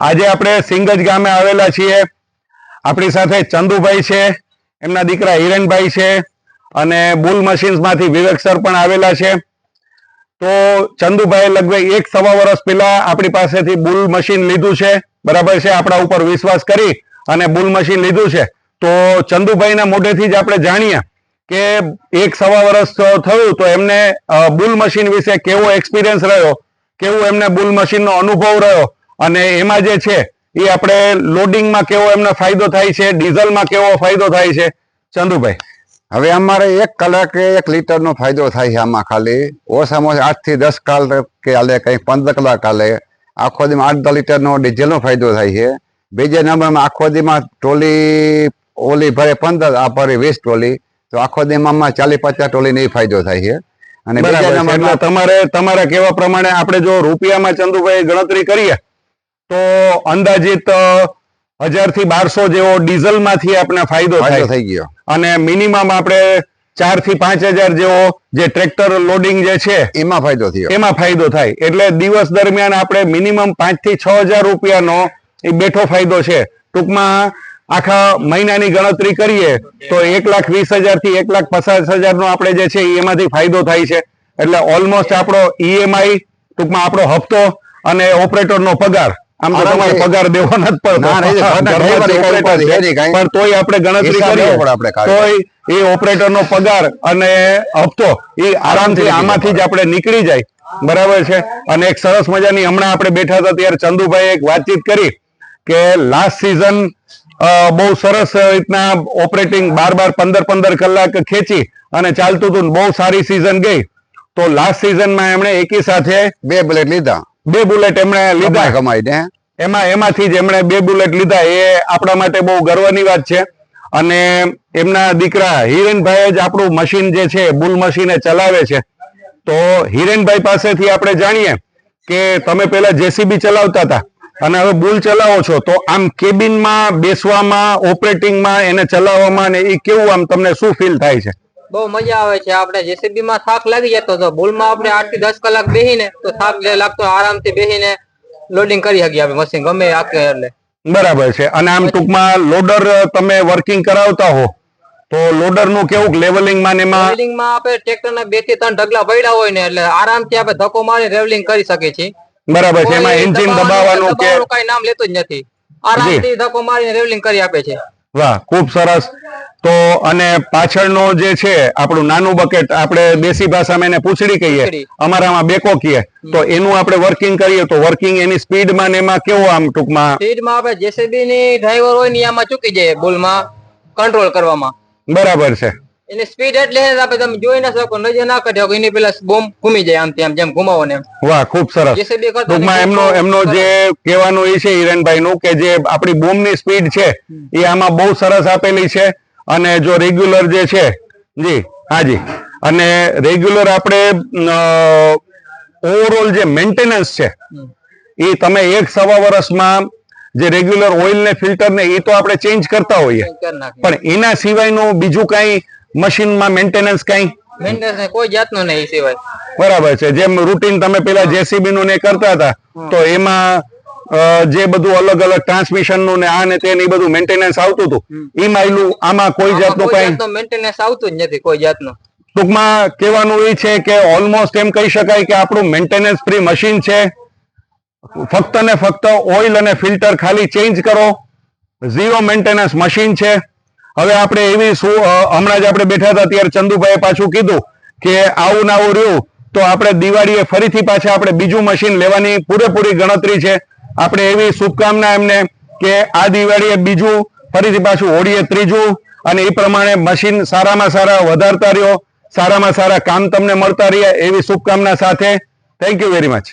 આજે આપણે સિંગજ ગામે આવેલા છીએ. આપણી સાથે ચંદુભાઈ છે, એમના દીકરા હિરેનભાઈ છે અને બુલ મશીન્સમાંથી વિવેક સર પણ આવેલા છે. તો ચંદુભાઈ લગભગ એક સવા વર્ષ પહેલા આપણી પાસેથી બુલ મશીન લીધું છે. બરાબર છે? આપણા ઉપર વિશ્વાસ કરી અને બુલ મશીન લીધું છે. તો ચંદુભાઈના મોઢેથી જ આપણે જાણીએ કે એક સવા વર્ષ થયું તો એમને બુલ મશીન વિશે કેવો એક્સપિરિયન્સ રહ્યો? કેવું એમને બુલ મશીનનો અનુભવ રહ્યો? અને એમાં જે છે એ આપણે લોડિંગમાં કેવો એમને ફાયદો થાય છે ડીઝલમાં કેવો ફાયદો થાય છે? ચંદુભાઈ. હવે અમારે એક કલાકે એક લીટરનો ફાયદો થાય છે આમાં ખાલી. ઓછામાં ઓછા આઠથી દસ કલાક કે હાલે કંઈક પંદર કલાક હાલે. આખો દીમાં આઠ દસ લીટરનો ડીઝલનો ફાયદો થાય છે. બીજા નંબરમાં આખો દીમાં ટ્રોલી ઓલી ભરે પંદર આ ભરે વીસ ટ્રોલી તો આખો દીમાં આમાં ચાલીસ પચાસ ટ્રોલીનો એ ફાયદો થાય છે. અને બીજા નંબરમાં તમારે તમારા કહેવા પ્રમાણે આપણે જો રૂપિયામાં ચંદુભાઈ ગણતરી કરીએ તો અંદાજિત હજારથી બારસો જેવો ડીઝલમાંથી આપણે ફાયદો થઈ ગયો. અને મિનિમમ આપણે ચારથી પાંચ હજાર જેવો જે ટ્રેક્ટર લોડિંગ જે છે એમાં ફાયદો થયો. એમાં ફાયદો થાય. એટલે દિવસ દરમિયાન આપણે મિનિમમ પાંચથી છ હજાર રૂપિયાનો એ બેઠો ફાયદો છે. ટૂંકમાં આખા મહિનાની ગણતરી કરીએ તો એક લાખ વીસ હજારથી એક લાખ પચાસ હજાર નો આપણે જે છે એમાંથી ફાયદો થાય છે. એટલે ઓલમોસ્ટ આપણો ઈએમઆઈ ટૂંકમાં આપણો હપ્તો અને ઓપરેટર નો પગાર આમ તો તમારે પગાર દેવો નથી. પણ તોય આપણે ગણતરી કરીએ. તોય એ ઓપરેટર નો પગાર અને હપ્તો એ આરામથી આમાંથી જ આપણે નીકળી જાય. બરાબર છે? અને એક સરસ મજાની હમણાં આપણે બેઠા હતા ત્યારે ચંદુભાઈ એક વાતચીત કરી કે લાસ્ટ સિઝન બહુ સરસ રીતના ઓપરેટિંગ બાર બાર પંદર પંદર કલાક ખેંચી અને ચાલતું હતું બહુ સારી સિઝન ગઈ. તો લાસ્ટ સિઝનમાં એમણે એકી સાથે બે બ્લેડ લીધા. બે બુલેટ એમણે લીધા. કમાઈ કમાઈને એમાં એમાંથી જ એમણે બે બુલેટ લીધા. એ આપણા માટે બહુ ગર્વની વાત છે. અને એમના દીકરા હિરેનભાઈ જ આપણું મશીન જે છે બુલ મશીન ચલાવે છે. તો હિરેનભાઈ પાસેથી આપણે જાણીએ કે તમે પેલા જેસીબી ચલાવતા હતા અને હવે બુલ ચલાવો છો. તો આમ કેબિનમાં બેસવામાં ઓપરેટિંગમાં એને ચલાવવામાં ને એ કેવું આમ તમને શું ફીલ થાય છે? બહુ મજા આવે છે. આપણે જેસીબી માં થાક લાગી જતો તો ભૂલમાં આપણે આઠથી દસ કલાક બેહીને તો થાક લાગતો આરામથી બેહીને લોડિંગ કરી શકીએ આપણે મશીન ગમે આખે એટલે. બરાબર છે. અને આમ ટૂંકમાં લોડર તમે વર્કિંગ કરાવતા હો તો લોડરનું કેવું લેવલિંગમાં એમાં? રેવલિંગમાં આપણે ટ્રેક્ટર ના બેથી ત્રણ ઢગલા પડ્યા હોય ને એટલે આરામથી આપણે ધક્કો મારી રેવલિંગ કરી શકીએ છીએ. બરાબર છે. એમાં કોઈ એન્જિન દબાવવાનું કે દબાવવાનું નામ લેતું જ નથી. આરામથી ધક્કો મારીને રેવલિંગ કરી આપે છે. વાહ ખૂબ સરસ. તો અને પાછળનો જે છે આપણું નાનું બકેટ આપણે દેશી ભાષામાં એને પૂછડી કહીએ. અમારામાં બેકો કહીએ. તો એનું આપણે વર્કિંગ કરીએ તો વર્કિંગ એની સ્પીડમાં ને એમાં કેવો આમ ટૂંકમાં? સ્પીડમાં આપણે જેસીબી ની ડ્રાઈવર હોય ને એમાં ચૂકી જાય બોલમાં કંટ્રોલ કરવામાં. બરાબર છે. એની સ્પીડ એટલે આપણે તમે જોઈ ના શકો નજર ના કાઢ્યો કે એની પેલા બોમ્બ ઘૂમી જાય આમ તેમ જેમ ઘુમાવો ને વાહ ખૂબ સરસ. ટૂંકમાં એમનો એમનો જે કહેવાનું એ છે હિરેનભાઈ નું કે જે આપણી બૂમની સ્પીડ છે એ આમાં બહુ સરસ આપેલી છે. અને જો રેગ્યુલર જે છે જી હાજી અને રેગ્યુલર આપણે ઓવરઓલ જે મેન્ટેનન્સ છે એ તમે એક સવા વર્ષમાં જે રેગ્યુલર ઓઇલ ને ફિલ્ટર ને એ તો આપણે ચેન્જ કરતા હોઈએ. પણ એના સિવાયનું બીજું કઈ મશીનમાં મેન્ટેનન્સ કઈ? મેન્ટેનન્સ કોઈ જાતનું નહીં સિવાય. બરાબર છે. જેમ રૂટીન તમે પેલા જેસીબી નું ને કરતા હતા તો એમાં જે બધું અલગ અલગ ટ્રાન્સમિશનનું ને આ ને તે ને બધું મેન્ટેનન્સ આવતું હતું. એમાં એલું આમાં કોઈ જાતનું કોઈ કઈ મેન્ટેનન્સ આવતું જ નથી કોઈ જાતનું. ટૂંકમાં કહેવાનું એ છે કે ઓલમોસ્ટ એમ કહી શકાય કે આપણું મેન્ટેનન્સ ફ્રી મશીન છે. ફક્ત ને ફક્ત ઓઇલ અને ફિલ્ટર ખાલી ચેન્જ કરો. ઝીરો મેન્ટેનન્સ મશીન છે. હવે આપણે એવી શું હમણાં જ આપણે બેઠા હતા ત્યારે ચંદુભાઈએ પાછું કીધું કે આવું ને આવું રહ્યું, તો આપણે દિવાળીએ ફરીથી પાછા આપણે બીજું મશીન લેવાની પૂરેપૂરી ગણતરી છે. આપણે એવી શુભકામના એમને કે આ દિવાળીએ બીજું, ફરીથી પાછું હોળીએ ત્રીજું, અને એ પ્રમાણે મશીન સારામાં સારા વધારતા રહ્યો, સારામાં સારા કામ તમને મળતા રહ્યા એવી શુભકામના સાથે. Thank you very much